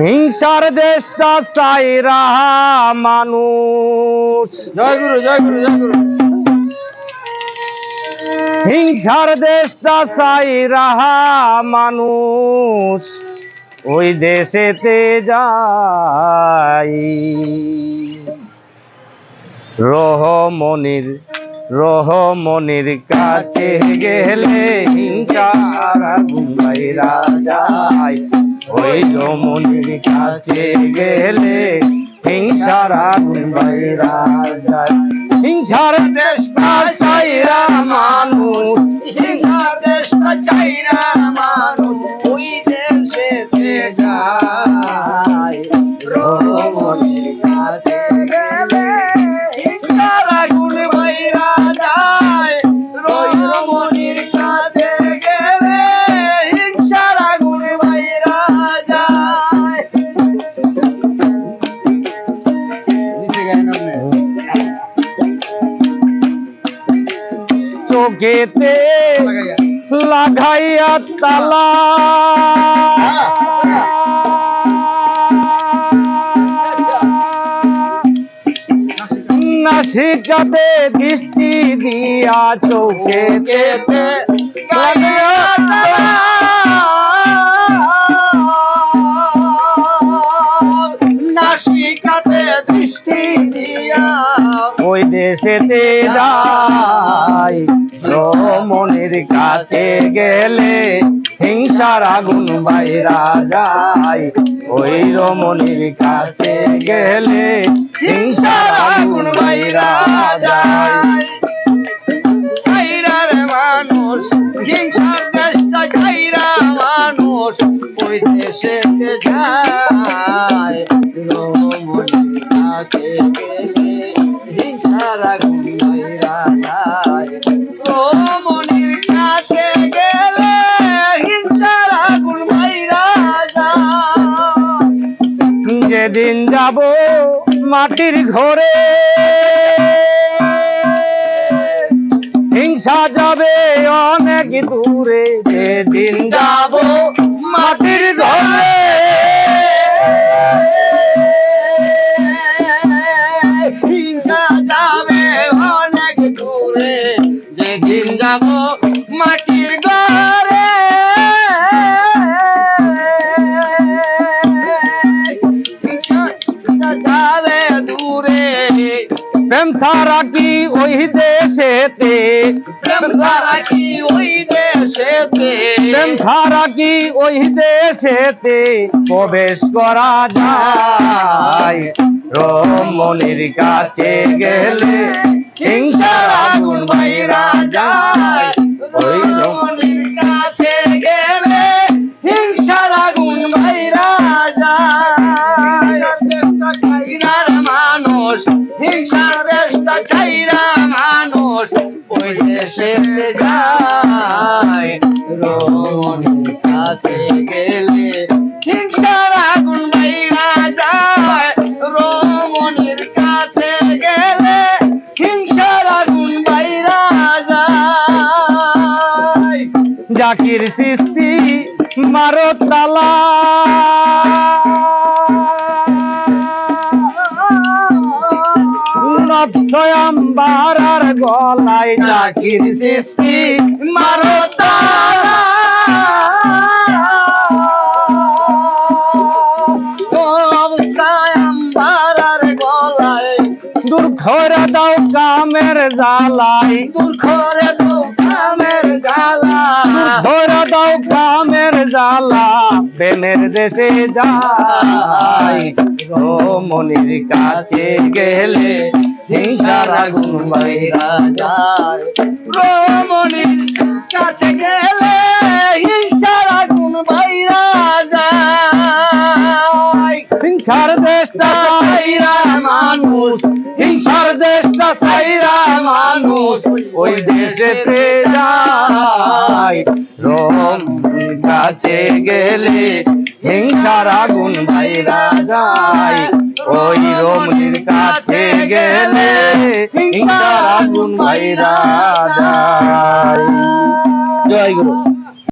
হিংসার দেশটা চাই রাহা মানুষ। জয় গুরু জয় গুরু জয় গুরু। হিংসার দেশটা চাই রাহা মানুষ। ওই দেশেতে যাই। রহমনির রহমনির কাছে গেলে হিংসার যায় ওই রমনির কাছে গেলে হিংসার বাইরা যায়। হিংসার দেশটা চাইরা মানুষ, হিংসার দেশটা চাইরা মানুষ, ওই দেশে যায়। রমণীর কাছে চোখেতে লাগাইয়া তালা। নাসিকাতে দৃষ্টি দিয়া চোখেতে লাগাইয়া নাসিকাতে দৃষ্টি দিয়া ওই দেশেতে যাই রমণের কাছে গেলে হিংসার আগুন বাইরা যায়। ওই রমণীর কাছে গেলে হিংসার আগুন বাইরা যায়। মানুষ হিংসার দেশটা খাইরা মানুষ ওই দেশেতে যায়। যাব মাটির ঘরে। হিংসা যাবে অনেক দূরে, যেদিন যাব মাটির ঘরে। হিংসা যাবে অনেক দূরে, যেদিন যাব মাটির ঘরে। যাবে দূরে। প্রেম ছাড়া কি ওই দেশেতে? প্রেম ছাড়া কি ওই দেশেতে? প্রেম ছাড়া কি ওই দেশেতে প্রবেশ করা যায়? রমণীর কাছে গেলে হিংসার আগুন বাইরা যায়। ওই রমণীর কাছে গেলে হিংসার আগুন বাইরা যায়। দেশে যায়। রমণীর কাছে গেলে হিংসার আগুন বাইরা যায়। রমণীর কাছে গেলে হিংসার আগুন বাইরা যায়। জাকির সৃষ্টি মারো তালা। গলায় জাকির সৃষ্টি মারো তালা। অবস্থায়াম্বারার গলায় দাও কামের জ্বালাই দূর করে তো কামের জ্বালা ধরা দাও কামের জ্বালা প্রেমের দেশে যাই রমণীর কাছে গেলে হিংসার আগুন বাইরা যায় রমণীর কাছে গেলে হিংসার আগুন বাইরা যায় হিংসার দেশটা চাইরা মানুষ হিংসার দেশটা চাইরা মানুষ ওই দেশেতে যায়। রম কাছে গেলে হিংসার আগুন বাইরা যায় গেলে হিংসার আগুন ভাইরা যায়। জয় গুরু।